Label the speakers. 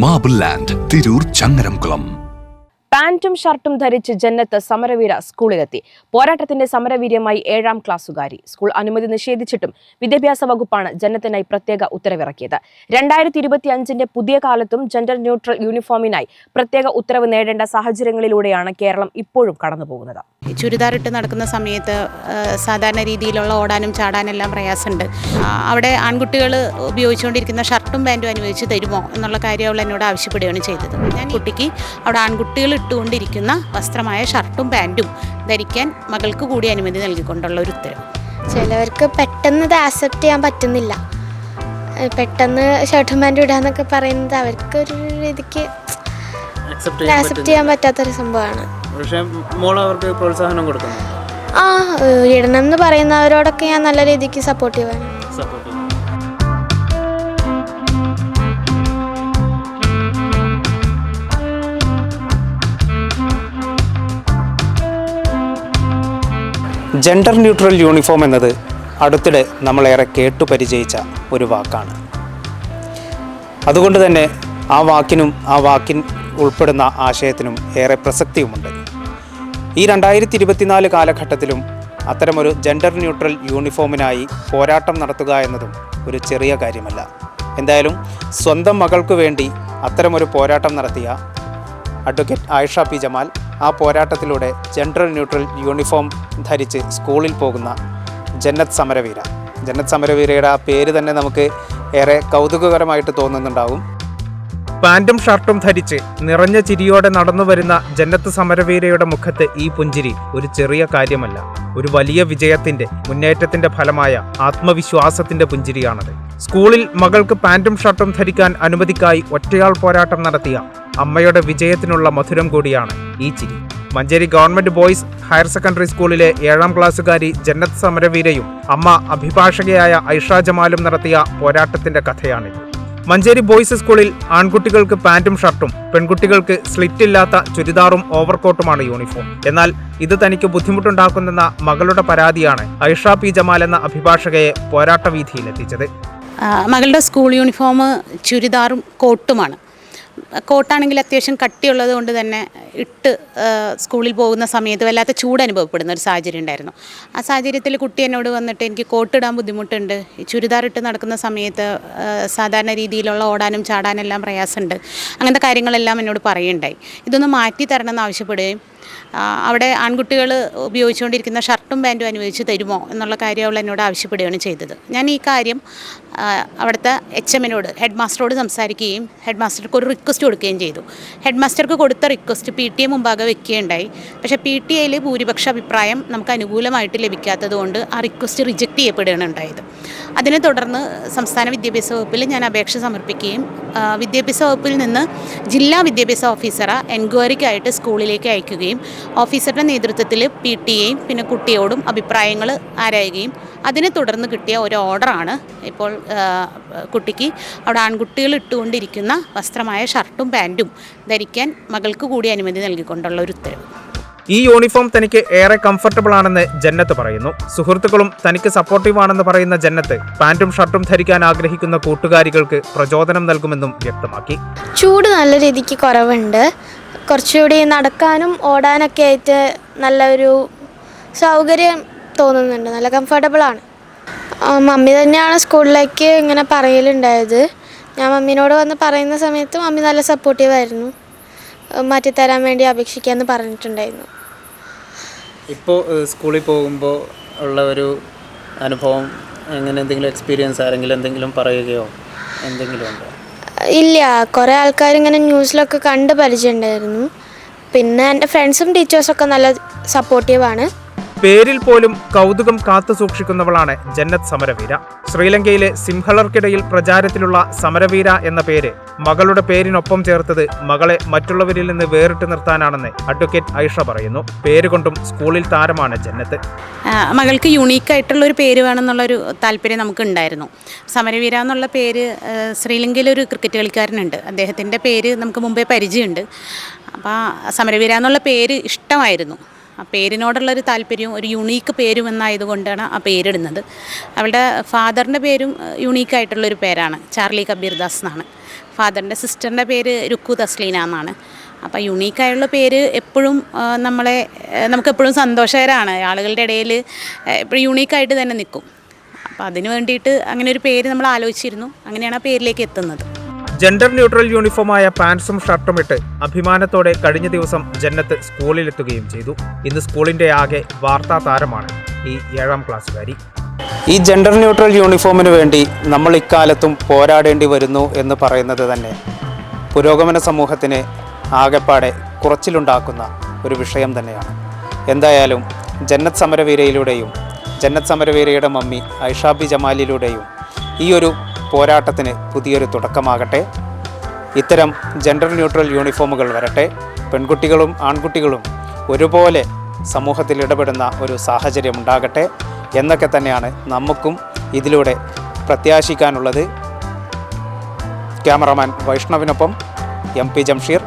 Speaker 1: Marble land Tirur Changaramkulam
Speaker 2: പാന്റും ഷർട്ടും ധരിച്ച് ജന്നത്ത് സമരവീര സ്കൂളിലെത്തി. പോരാട്ടത്തിന്റെ സമരവീര്യമായി ഏഴാം ക്ലാസ്സുകാരി. സ്കൂൾ അനുമതി നിഷേധിച്ചിട്ടും വിദ്യാഭ്യാസ വകുപ്പാണ് ജന്നത്തിനായി പ്രത്യേക ഉത്തരവിറക്കിയത്. രണ്ടായിരത്തി ഇരുപത്തി അഞ്ചിന്റെ പുതിയ കാലത്തും ജെൻഡർ ന്യൂട്രൽ യൂണിഫോമിനായി പ്രത്യേക ഉത്തരവ് നേടേണ്ട സാഹചര്യങ്ങളിലൂടെയാണ് കേരളം ഇപ്പോഴും കടന്നുപോകുന്നത്.
Speaker 3: ചുരിദാർ ഇട്ട് നടക്കുന്ന സമയത്ത് സാധാരണ രീതിയിലുള്ള ഓടാനും ചാടാനും എല്ലാം പ്രയാസമുണ്ട് അവിടെ ആൺകുട്ടികൾ ഉപയോഗിച്ചുകൊണ്ടിരിക്കുന്ന ഷർട്ടും പാന്റും അനുവദിച്ച് തരുമോ എന്നുള്ള കാര്യം അവൾ എന്നോട് ആവശ്യപ്പെടുകയാണ് ചെയ്തത്. ഞാൻ കുട്ടിക്ക് അവിടെ ആൺകുട്ടികൾ ഇട്ടുകൊണ്ടിരിക്കുന്ന വസ്ത്രമായ ഷർട്ടും പാന്റും ധരിക്കാൻ മകൾക്ക് കൂടി അനുമതി നൽകിക്കൊണ്ടുള്ള ഒരു ഉത്തരവ്.
Speaker 4: ചിലവർക്ക് പെട്ടെന്ന് ഇത് ആക്സെപ്റ്റ് ചെയ്യാൻ പറ്റുന്നില്ല. പെട്ടെന്ന് ഷർട്ടും പാന്റും ഇടാന്നൊക്കെ പറയുന്നത് അവർക്ക് ഒരു രീതിക്ക്
Speaker 5: അക്സെപ്റ്റ് ചെയ്യാൻ
Speaker 4: ആക്സെപ്റ്റ് ചെയ്യാൻ പറ്റാത്തൊരു സംഭവമാണ്.
Speaker 5: പക്ഷേ മോൾ അവർക്ക് പ്രോത്സാഹനം കൊടുക്കുന്നു
Speaker 4: ആ ഇടണം എന്ന് പറയുന്നവരോടൊക്കെ ഞാൻ നല്ല രീതിക്ക് സപ്പോർട്ടീവാണ്
Speaker 5: സപ്പോർട്ട്
Speaker 6: ജെൻഡർ ന്യൂട്രൽ യൂണിഫോം എന്നത് അടുത്തിടെ നമ്മളേറെ കേട്ടു പരിചയിച്ച ഒരു വാക്കാണ്. അതുകൊണ്ട് തന്നെ ആ വാക്കിനും ആ വാക്കിൻ ഉൾപ്പെടുന്ന ആശയത്തിനും ഏറെ പ്രസക്തിയുമുണ്ട്. ഈ രണ്ടായിരത്തി ഇരുപത്തിനാല് കാലഘട്ടത്തിലും അത്തരമൊരു ജെൻഡർ ന്യൂട്രൽ യൂണിഫോമിനായി പോരാട്ടം നടത്തുക എന്നതും ഒരു ചെറിയ കാര്യമല്ല. എന്തായാലും സ്വന്തം മകൾക്ക് വേണ്ടി അത്തരമൊരു പോരാട്ടം നടത്തിയ അഡ്വക്കേറ്റ് ആയിഷ പി ജമാൽ ആ പോരാട്ടത്തിലൂടെ ജെൻഡർ ന്യൂട്രൽ യൂണിഫോം ധരിച്ച് സ്കൂളിൽ പോകുന്ന ജന്നത്ത് സമരവീര. ജന്നത്ത് സമരവീരയുടെ ആ പേര് തന്നെ നമുക്ക് ഏറെ കൗതുകകരമായിട്ട് തോന്നുന്നുണ്ടാവും. പാന്റും ഷർട്ടും ധരിച്ച് നിറഞ്ഞ ചിരിയോടെ നടന്നു വരുന്ന ജന്നത്ത് സമരവീരയുടെ മുഖത്ത് ഈ പുഞ്ചിരി ഒരു ചെറിയ കാര്യമല്ല. ഒരു വലിയ വിജയത്തിന്റെ മുന്നേറ്റത്തിന്റെ ഫലമായ ആത്മവിശ്വാസത്തിന്റെ പുഞ്ചിരിയാണത്. സ്കൂളിൽ മകൾക്ക് പാന്റും ഷർട്ടും ധരിക്കാൻ അനുമതിക്കായി ഒറ്റയാൾ പോരാട്ടം നടത്തിയ അമ്മയുടെ വിജയത്തിനുള്ള മധുരം കൂടിയാണ് ഈ ചിരി. Manjeri government boys higher secondary സ്കൂളിലെ ഏഴാം ക്ലാസ്സുകാരി ജന്നത്ത് സമരവീരയും അമ്മ അഭിഭാഷകയായ ഐഷ ജമാലും നടത്തിയ പോരാട്ടത്തിന്റെ കഥയാണിത്. മഞ്ചേരി ബോയ്സ് സ്കൂളിൽ ആൺകുട്ടികൾക്ക് പാന്റും ഷർട്ടും പെൺകുട്ടികൾക്ക് സ്ലിറ്റ് ഇല്ലാത്ത ചുരിദാറും ഓവർകോട്ടുമാണ് യൂണിഫോം. എന്നാൽ ഇത് തനിക്ക് ബുദ്ധിമുട്ടുണ്ടാക്കുന്നെന്ന മകളുടെ പരാതിയാണ് ഐഷ പി ജമാൽ എന്ന അഭിഭാഷകയെ പോരാട്ട വീതിയിലെത്തിച്ചത്
Speaker 3: മകളുടെ സ്കൂൾ യൂണിഫോം ചുരിദാറും കോട്ടുമാണ്. കോട്ടാണെങ്കിൽ അത്യാവശ്യം കട്ടിയുള്ളത് കൊണ്ട് തന്നെ ഇട്ട് സ്കൂളിൽ പോകുന്ന സമയത്ത് വല്ലാത്ത ചൂട് അനുഭവപ്പെടുന്ന ഒരു സാഹചര്യം ഉണ്ടായിരുന്നു. ആ സാഹചര്യത്തിൽ കുട്ടി എന്നോട് വന്നിട്ട് എനിക്ക് കോട്ടിടാൻ ബുദ്ധിമുട്ടുണ്ട്. ചുരിദാർ ഇട്ട് നടക്കുന്ന സമയത്ത് സാധാരണ രീതിയിലുള്ള ഓടാനും ചാടാനും എല്ലാം പ്രയാസമുണ്ട്. അങ്ങനത്തെ കാര്യങ്ങളെല്ലാം എന്നോട് പറയുണ്ടായി ഇതൊന്ന് മാറ്റി തരണം എന്ന് ആവശ്യപ്പെടുകയും അവിടെ ആൺകുട്ടികൾ ഉപയോഗിച്ചുകൊണ്ടിരിക്കുന്ന ഷർട്ടും പാന്റും അനുവദിച്ച് തരുമോ എന്നുള്ള കാര്യം അവൾ എന്നോട് ആവശ്യപ്പെടുകയാണ് ചെയ്തത്. ഞാൻ ഈ കാര്യം അവിടുത്തെ എച്ച് എമ്മിനോട് ഹെഡ് മാസ്റ്ററോട് സംസാരിക്കുകയും ഹെഡ് മാസ്റ്റർക്ക് ഒരു റിക്വസ്റ്റ് കൊടുക്കുകയും ചെയ്തു. ഹെഡ് മാസ്റ്റർക്ക് കൊടുത്ത റിക്വസ്റ്റ് പി ടി എ മുമ്പാകെ വെക്കുകയുണ്ടായി. പക്ഷേ പി ടി എയിൽ ഭൂരിപക്ഷ അഭിപ്രായം നമുക്ക് അനുകൂലമായിട്ട് ലഭിക്കാത്തതുകൊണ്ട് ആ റിക്വസ്റ്റ് റിജക്റ്റ് ചെയ്യപ്പെടുകയാണ് ഉണ്ടായത്. അതിനെ തുടർന്ന് സംസ്ഥാന വിദ്യാഭ്യാസ വകുപ്പിൽ ഞാൻ അപേക്ഷ സമർപ്പിക്കുകയും വിദ്യാഭ്യാസ വകുപ്പിൽ നിന്ന് ജില്ലാ വിദ്യാഭ്യാസ ഓഫീസറെ എൻക്വയറിക്കായിട്ട് സ്കൂളിലേക്ക് അയക്കുകയും ഓഫീസറുടെ നേതൃത്വത്തിൽ പി ടിയെയും പിന്നെ കുട്ടിയോടും അഭിപ്രായങ്ങൾ ആരായുകയും അതിനെ തുടർന്ന് കിട്ടിയ ഒരു ഓർഡറാണ്. ഇപ്പോൾ കുട്ടിക്ക് അവിടെ ആൺകുട്ടികൾ ഇട്ടുകൊണ്ടിരിക്കുന്ന വസ്ത്രമായ ഷർട്ടും പാന്റും ധരിക്കാൻ മകൾക്ക് കൂടി അനുമതി നൽകിക്കൊണ്ടുള്ള ഒരു ഉത്തരവ്.
Speaker 6: ഈ യൂണിഫോം തനിക്ക് ഏറെ കംഫർട്ടബിൾ ആണെന്ന് ജന്നത്ത് പറയുന്നു. സുഹൃത്തുക്കളും തനിക്ക് സപ്പോർട്ടീവ് ആണെന്ന് പറയുന്ന ജന്നത്ത് പാന്റും ഷർട്ടും ധരിക്കാൻ ആഗ്രഹിക്കുന്ന കൂട്ടുകാരികൾക്ക് പ്രചോദനം നൽകുമെന്നും വ്യക്തമാക്കി.
Speaker 4: ചൂട് നല്ല രീതിക്ക് കുറവുണ്ട്. കുറച്ചുകൂടി നടക്കാനും ഓടാനൊക്കെ ആയിട്ട് നല്ല ഒരു സൗകര്യം തോന്നുന്നുണ്ട്. നല്ല കംഫർട്ടബിൾ ആണ്. മമ്മി തന്നെയാണ് സ്കൂളിലേക്ക് ഇങ്ങനെ പറയലുണ്ടായത്. ഞാൻ മമ്മീനോട് വന്ന് പറയുന്ന സമയത്ത് മമ്മി നല്ല സപ്പോർട്ടീവായിരുന്നു മാറ്റിത്തരാൻ വേണ്ടി അപേക്ഷിക്കാമെന്ന് പറഞ്ഞിട്ടുണ്ടായിരുന്നു.
Speaker 5: ഇപ്പോൾ സ്കൂളിൽ പോകുമ്പോൾ ഉള്ള ഒരു അനുഭവം എങ്ങനെ എന്തെങ്കിലും എക്സ്പീരിയൻസ് ആരെങ്കിലും എന്തെങ്കിലും പറയുകയോ എന്തെങ്കിലും ഉണ്ടോ?
Speaker 4: ഇല്ല കുറേ ആൾക്കാർ ഇങ്ങനെ ന്യൂസിലൊക്കെ കണ്ട് പരിചയമുണ്ടായിരുന്നു. പിന്നെ എന്റെ ഫ്രണ്ട്സും ടീച്ചേഴ്സൊക്കെ നല്ല സപ്പോർട്ടീവാണ്
Speaker 6: പേരിൽ പോലും കൗതുകം കാത്തു സൂക്ഷിക്കുന്നവളാണ് ജന്നത്ത് സമരവീര. ശ്രീലങ്കയിലെ സിംഹളർക്കിടയിൽ പ്രചാരത്തിലുള്ള സമരവീര എന്ന പേര് മകളുടെ പേരിനൊപ്പം ചേർത്തത് മകളെ മറ്റുള്ളവരിൽ നിന്ന് വേറിട്ട് നിർത്താനാണെന്ന് അഡ്വക്കേറ്റ് ഐഷ പറയുന്നു. പേരുകൊണ്ടും സ്കൂളിൽ താരമാണ് ജന്നത്ത്.
Speaker 3: മകൾക്ക് യുണീക്ക് ആയിട്ടുള്ള ഒരു പേര് വേണമെന്നുള്ളൊരു താല്പര്യം നമുക്ക് ഉണ്ടായിരുന്നു സമരവീര എന്നുള്ള പേര് ശ്രീലങ്കയിലെ ഒരു ക്രിക്കറ്റ് കളിക്കാരനുണ്ട്. അദ്ദേഹത്തിന്റെ പേര് നമുക്ക് മുമ്പേ പരിചയമുണ്ട്. അപ്പോൾ സമരവീര എന്നുള്ള പേര് ഇഷ്ടമായിരുന്നു. ആ പേരിനോടുള്ളൊരു താല്പര്യവും ഒരു യുണീക്ക് പേരും എന്നായതുകൊണ്ടാണ് ആ പേരിടുന്നത്. അവളുടെ ഫാദറിന്റെ പേരും യുണീക്കായിട്ടുള്ളൊരു പേരാണ്. ചാർലി കബീർ ദാസ് എന്നാണ്. ഫാദറിന്റെ സിസ്റ്ററിന്റെ പേര് രുക്കു തസ്ലീന എന്നാണ്. അപ്പോൾ യുണീക്കായുള്ള പേര് എപ്പോഴും നമ്മളെ നമുക്കെപ്പോഴും സന്തോഷകരമാണ് ആളുകളുടെ ഇടയിൽ എപ്പോഴും യുണീക്കായിട്ട് തന്നെ നിൽക്കും. അപ്പോൾ അതിന് വേണ്ടിയിട്ട് അങ്ങനെ ഒരു പേര് നമ്മൾ ആലോചിച്ചിരുന്നു. അങ്ങനെയാണ് ആ പേരിലേക്ക് എത്തുന്നത്.
Speaker 6: ജെൻഡർ ന്യൂട്രൽ യൂണിഫോമായ പാൻസും ഷർട്ടും ഇട്ട് അഭിമാനത്തോടെ കഴിഞ്ഞ ദിവസം ജന്നത്ത് സ്കൂളിലെത്തുകയും ചെയ്തു. ഇന്ന് സ്കൂളിന്റെ ആകെ വാർത്താ താരമാണ് ഈ ഏഴാം ക്ലാസ്സുകാരി. ഈ ജെൻഡർ ന്യൂട്രൽ യൂണിഫോമിന് വേണ്ടി നമ്മൾ ഇക്കാലത്തും പോരാടേണ്ടി വരുന്നു എന്ന് പറയുന്നത് തന്നെ പുരോഗമന സമൂഹത്തിന് ആകെപ്പാടെ കുറച്ചിലുണ്ടാക്കുന്ന ഒരു വിഷയം തന്നെയാണ്. എന്തായാലും ജന്നത്ത് സമരവീരയിലൂടെയും ജന്നത്ത് സമരവീരയുടെ മമ്മി ഐഷാബി ജമാലിലൂടെയും ഈ ഒരു പോരാട്ടത്തിന് പുതിയൊരു തുടക്കമാകട്ടെ. ഇത്തരം ജെൻഡർ ന്യൂട്രൽ യൂണിഫോമുകൾ വരട്ടെ. പെൺകുട്ടികളും ആൺകുട്ടികളും ഒരുപോലെ സമൂഹത്തിൽ ഇടപെടുന്ന ഒരു സാഹചര്യം ഉണ്ടാകട്ടെ എന്നൊക്കെ തന്നെയാണ് നമുക്കും ഇതിലൂടെ പ്രത്യാശിക്കാനുള്ളത്. ക്യാമറമാൻ വൈഷ്ണവിനൊപ്പം എം പി ജംഷീർ.